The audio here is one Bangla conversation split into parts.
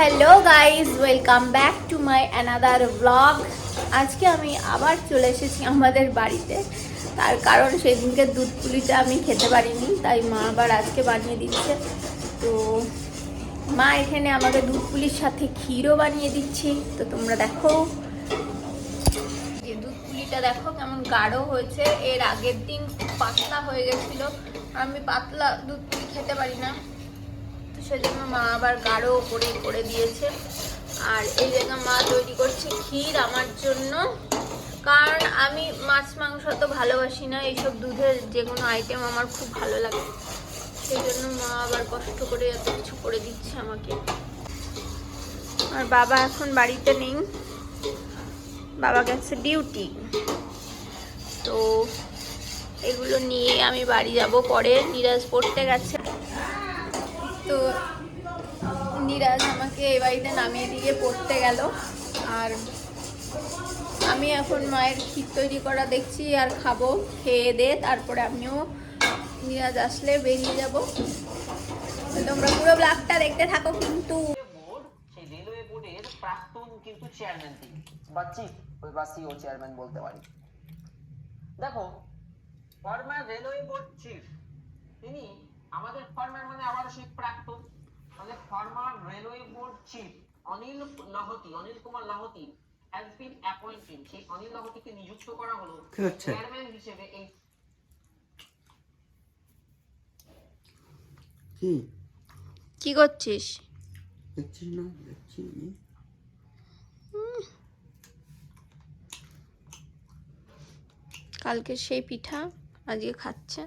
Hello guys welcome back to my another blog আজকে আমি আবার চলে এসেছি আমাদের বাড়িতে। তার কারণ সেদিনকে দুধ পুলিটা আমি খেতে পারিনি, তাই মা আবার আজকে বানিয়ে দিচ্ছে। তো মা এখানে আমাকে দুধ পুলির সাথে ক্ষীরও বানিয়ে দিচ্ছি। তো তোমরা দেখো। যে দুধ পুলিটা দেখো কেমন গাঢ় হয়েছে। এর আগের দিন পাতলা হয়ে গেছিল। আমি পাতলা দুধ পুলি খেতে পারি না। সেজন্য মা আবার গাঢ় করে করে দিয়েছে। আর এই জায়গা মা তৈরি করছে ক্ষীর আমার জন্য। কারণ আমি মাছ মাংস তো ভালোবাসি না, এইসব দুধের যে কোনো আইটেম আমার খুব ভালো লাগে। সেই জন্য মা আবার কষ্ট করে এত কিছু করে দিচ্ছে আমাকে। আর বাবা এখন বাড়িতে নেই। বাবা গেছে ডিউটি তো এগুলো নিয়ে আমি বাড়ি যাব পরে। নিরাজ পড়তে গেছে। তো নিরাজ আমাকে এই বাড়িতে নামিয়ে দিয়ে পড়তে গেল। আর আমি এখন মায়ের ক্ষীর তৈরি করা দেখছি, আর খাব, খেয়ে দে, তারপরে আমিও নিরাজ আসলে বেরিয়ে যাব। তোমরা পুরো ব্লগটা দেখতে থাকো কিন্তু। দেখো রেলওয়ে বোর্ড চিফ আমাদের মানে আবার সেই প্রাক্তন। মানে former railway board chief Anil Lahoti Anil Kumar Lahoti has been appointed সেই অনিল লাহতিকে নিযুক্ত করা হলো কি চেয়ারম্যান হিসেবে এই কি? কি করছিস? দেখছিস না দেখছি কালকে সেই পিঠা আজকে খাচ্ছে।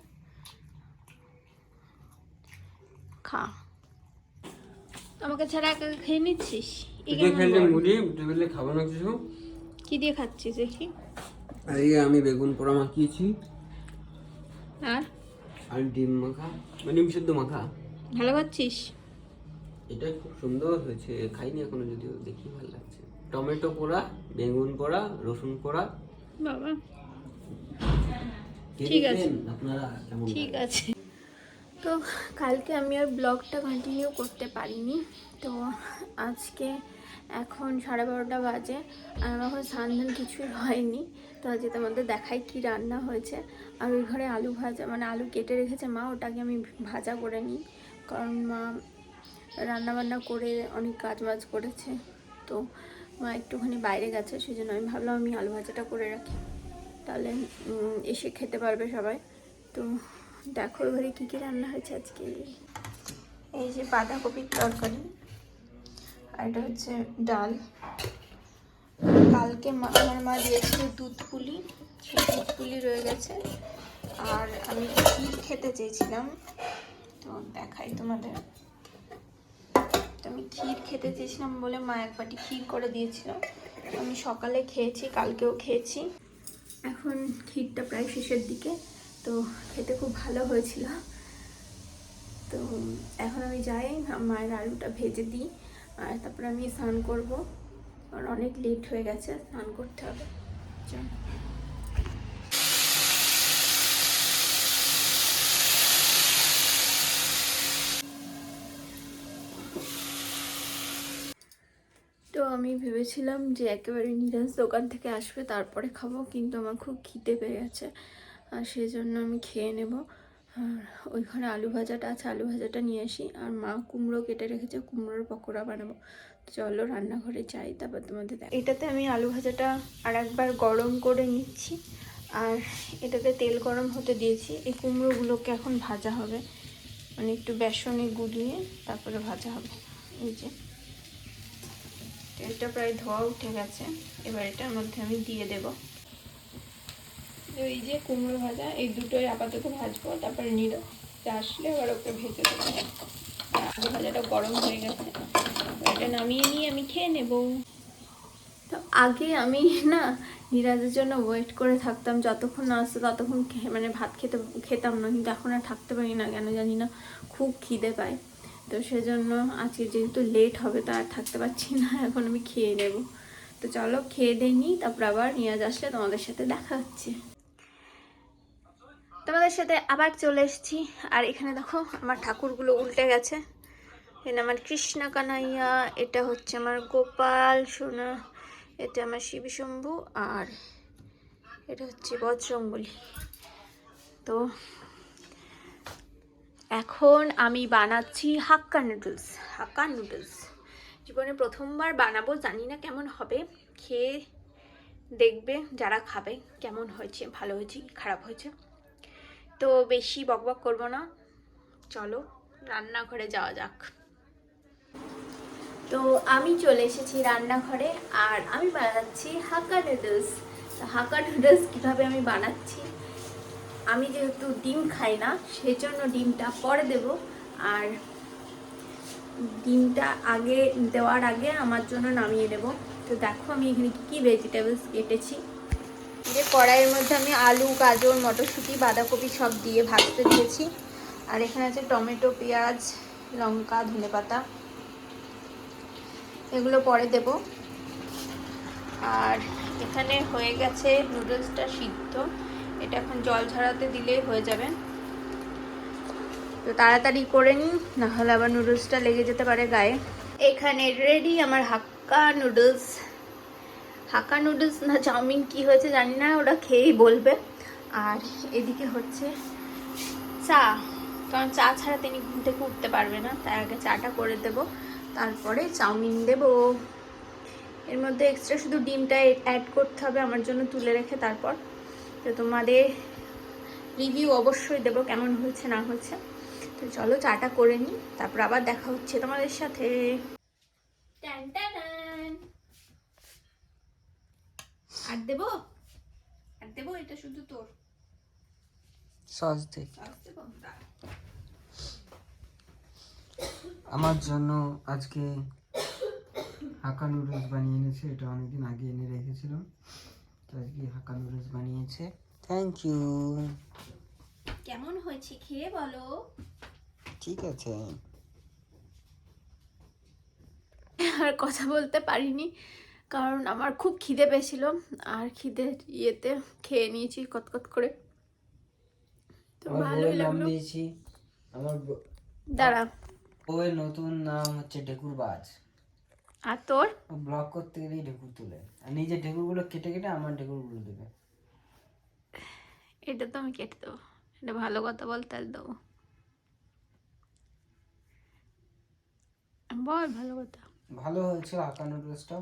খা। আমাকে ছাড়া একা খেয়ে নিচ্ছিস? খাব না কিছু? কি দিয়ে খাচ্ছিস দেখি। এই আমি বেগুন পোড়া মাখিয়েছি। আর? আর ডিম মাখা মানে ডিম সেদ্ধ মাখা। ভালো খাচ্ছিস? এটা খুব সুন্দর হয়েছে খাইনি এখনও যদিও দেখি ভালো লাগছে। টমেটো পোড়া বেগুন পোড়া রসুন পোড়া। বাবা। ঠিক আছে। আপনারা ঠিক আছে। তো কালকে আমি আর ব্লগটা কন্টিনিউ করতে পারিনি। তো আজকে এখন সাড়ে বারোটা বাজে, আর আমার এখন স্নান ধান কিছুই হয়নি। তো আজকে তোমাদের দেখাই কি রান্না হয়েছে। আর ওই ঘরে আলু ভাজা মানে আলু কেটে রেখেছে মা, ওটাকে আমি ভাজা করে নিই। কারণ মা রান্না বান্না করে অনেক কাজ বাজ করেছে। তো মা একটুখানি বাইরে গেছে সেই জন্য আমি ভাবলাম আমি আলু ভাজাটা করে রাখি। তাহলে এসে খেতে পারবে সবাই। তো দেখো ঘরে কী কী রান্না হয়েছে আজকে। এই যে বাঁধাকপির তরকারি, আর এটা হচ্ছে ডাল। কালকে মা আমার মা দিয়েছিল দুধ পুলি সেই দুধ পুলি রয়ে গেছে। আর আমি ক্ষীর খেতে চেয়েছিলাম, তো দেখাই তোমাদের। তো আমি ক্ষীর খেতে চেয়েছিলাম বলে মা এক বাটি ক্ষীর করে দিয়েছিল। আমি সকালে খেয়েছি, কালকেও খেয়েছি। এখন ক্ষীরটা প্রায় শেষের দিকে। তো খেতে খুব ভালো হয়েছিল। তো এখন আমি যাই, মায়ের আলুটা ভেজে দিই আর তারপরে আমি স্নান করব। কারণ অনেক লেট হয়ে গেছে, স্নান করতে হবে। তো আমি ভেবেছিলাম যে একেবারে নিরাজ দোকান থেকে আসবে, তারপরে খাব, কিন্তু আমার খুব খিদে পেয়ে গেছে। আর সেই জন্য আমি খেয়ে নেব। আর ওই ঘরে আলু ভাজাটা আছে, আলু ভাজাটা নিয়ে আসি। আর মা কুমড়ো কেটে রেখেছে, কুমড়োর পকোড়া বানাবো। চলো রান্নাঘরে যাই, তারপর তোমাদের দেখ- এটাতে আমি আলু ভাজাটা আর একবার গরম করে নিচ্ছি। আর এটাতে তেল গরম হতে দিয়েছি। এই কুমড়োগুলোকে এখন ভাজা হবে। মানে একটু বেসনে গুলিয়ে তারপরে ভাজা হবে। এই যে। তেলটা প্রায় ধোয়া উঠে গেছে। এবার এটার মধ্যে আমি দিয়ে দেব। এই যে কুমড়ো ভাজা, এই দুটোই আপাতত ভাজবো, তারপরে নিল আসলে এবার ওকে ভেজে দেবো। আলু ভাজাটা গরম হয়ে গেছে। এটা নামিয়ে নিয়ে আমি খেয়ে নেব। তো আগে আমি না নিরাজের জন্য ওয়েট করে থাকতাম, যতক্ষণ না আসতো ততক্ষণ মানে ভাত খেতে, খেতাম না। কিন্তু এখন আর থাকতে পারি না, কেন জানি না খুব খিদে পায়। তো সেজন্য আজকে যেহেতু লেট হবে, তো আর থাকতে পারছি না, এখন আমি খেয়ে নেব। তো চলো, খেয়ে দিয়ে নিই তারপর আবার নিরাজ আসলে তোমাদের সাথে দেখা হচ্ছে। তোমাদের সাথে আবার চলে এসেছি। আর এখানে দেখো, আমার ঠাকুরগুলো উল্টে গেছে। এখানে আমার কৃষ্ণা কানাইয়া এটা হচ্ছে আমার গোপাল সোনা, এটা আমার শিবশম্ভু আর এটা হচ্ছে বজরঙ্গলি। তো এখন আমি বানাচ্ছি হাক্কা নুডলস হাক্কা নুডলস। জীবনে প্রথমবার বানাবো, জানি না কেমন হবে। খেয়ে দেখবে যারা খাবে, কেমন হয়েছে, ভালো হয়েছে খারাপ হয়েছে। তো বেশি বকবক করব না। চলো, রান্নাঘরে যাওয়া যাক। তো আমি চলে এসেছি রান্নাঘরে, আর আমি বানাচ্ছি হাক্কা নুডলস। তো হাক্কা নুডলস কীভাবে আমি বানাচ্ছি? আমি যেহেতু ডিম খাই না, সেজন্য ডিমটা পরে দেব। আর ডিমটা আগে দেওয়ার আগে আমার জন্য নামিয়ে নেব। তো দেখো আমি এখানে কী কী ভেজিটেবলস কেটেছি। যে কড়াইয়ের মধ্যে আমি আলু, গাজর, মটরশুঁটি, বাঁধাকপি সব দিয়ে ভাজতে দিয়েছি। আর এখানে আছে টমেটো, পেঁয়াজ, লঙ্কা, ধনেপাতা। এগুলো পরে দেব। আর এখানে হয়ে গেছে নুডলসটা সিদ্ধ। এটা এখন জল ঝরাতে দিলেই হয়ে যাবে। তো তাড়াতাড়ি করে নিই, নাহলে আবার নুডলসটা লেগে যেতে পারে গায়ে। এখানে রেডি আমার হাক্কা নুডলস। হাক্কা নুডলস না চাউমিন কি হয়েছে জানি না ওটা খেয়েই বলবে। আর এদিকে হচ্ছে, চা। কারণ চা ছাড়া তিনি ঘুম থেকে উঠতে পারবে না, তাই আগে চাটা করে দেব, তারপরে চাউমিন দেব। এর মধ্যে এক্সট্রা শুধু ডিমটা অ্যাড করতে হবে আমার জন্য তুলে রেখে তারপর। তো তোমাদের রিভিউ অবশ্যই দেবো, কেমন হয়েছে না হয়েছে। তো চলো চাটা করে নিই, তারপর আবার দেখা হচ্ছে তোমাদের সাথে। টান টান। আর দেবো? আর দেবো এটা শুধু তোর। সস দেবো? আমার জন্য আজকে হাক্কা নুডলস বানিয়ে এনেছে এটা অনেকদিন আগে এনে রেখেছিলাম। তো আজকে হাক্কা নুডলস বানিয়েছে। থ্যাংক ইউ কেমন হয়েছে খেয়ে বলো? ঠিক আছে। আর কথা বলতে পারিনি। কারণ আমার খুব খিদে পেয়েছিল আর খিদে ইয়েতে খেয়ে নিয়েছি কতকত করে। তো ভালোই লাগল। আমার দাঁড়া। বউয়ের নতুন নাম হচ্ছে আর তোর? ব্লগ করতে গেলেই ঢেকুর তুলে। আর নিজের ঢেকুরগুলো কেটে কেটে আমার ঢেকুরগুলো দেবে। এটা তো আমি কেটে দেবো। এটা ভালো কথা আর দেবো। বল ভালো কথা। ভালো হয়েছিল হাক্কা নুডলসটা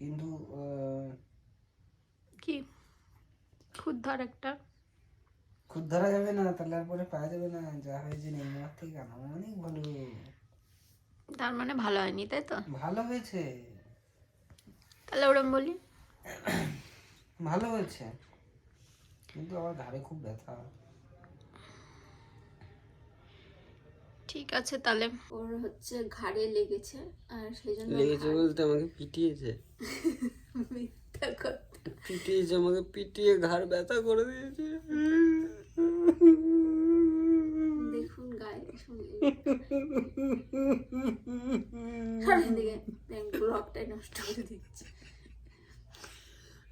কিন্তু কি? খুদ ধর একটা। খুদ ধরা যাবে না তাহলে আর পরে পাওয়া যাবে না যা হয়েছে নেইমার থেকে কেন অনেক ভালো। তার মানে ভালো হয়নি তাই তো? ভালো হয়েছে। তাহলে ওরম বলি। ভালো হয়েছে কিন্তু আমার ঘাড়ে খুব ব্যথা। ঠিক আছে তাহলে। ওর হচ্ছে ঘাড়ে লেগেছে আর সেই জন্য লেগেছে বলতে আমাকে পিটিয়েছে। মিথ্যা কথা। পিটিয়েছে আমাকে পিটিয়ে ঘাড় ব্যথা করে দিয়েছে। দেখুন গায়ে দিকে ব্লগটাই নষ্ট করে দিচ্ছে।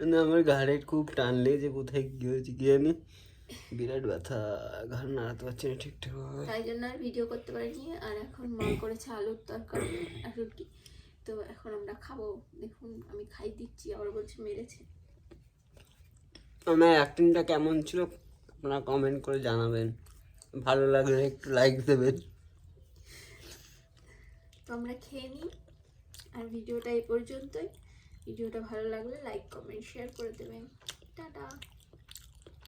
না আমার ঘাড়ে খুব টান লেগেছে কোথায় কি হয়েছে কি জানি? বিরাট ব্যথা ঘাড় নাড়াতে পারছি না ঠিকঠাক তাই জন্য আর ভিডিও করতে পারিনি আর এখন মা করেছে আলুর তরকারি আর রুটি। তো এখন আমরা খাব দেখুন আমি খাই দিচ্ছি আবার বলছে মেরেছে। আমার অ্যাক্টিংটা কেমন ছিল আপনারা কমেন্ট করে জানাবেন। ভালো লাগলে একটু লাইক দেবেন। তো আমরা খেয়ে নিই আর ভিডিওটা এই পর্যন্তই। ভিডিওটা ভালো লাগলে লাইক কমেন্ট শেয়ার করে দেবেন। টাটা!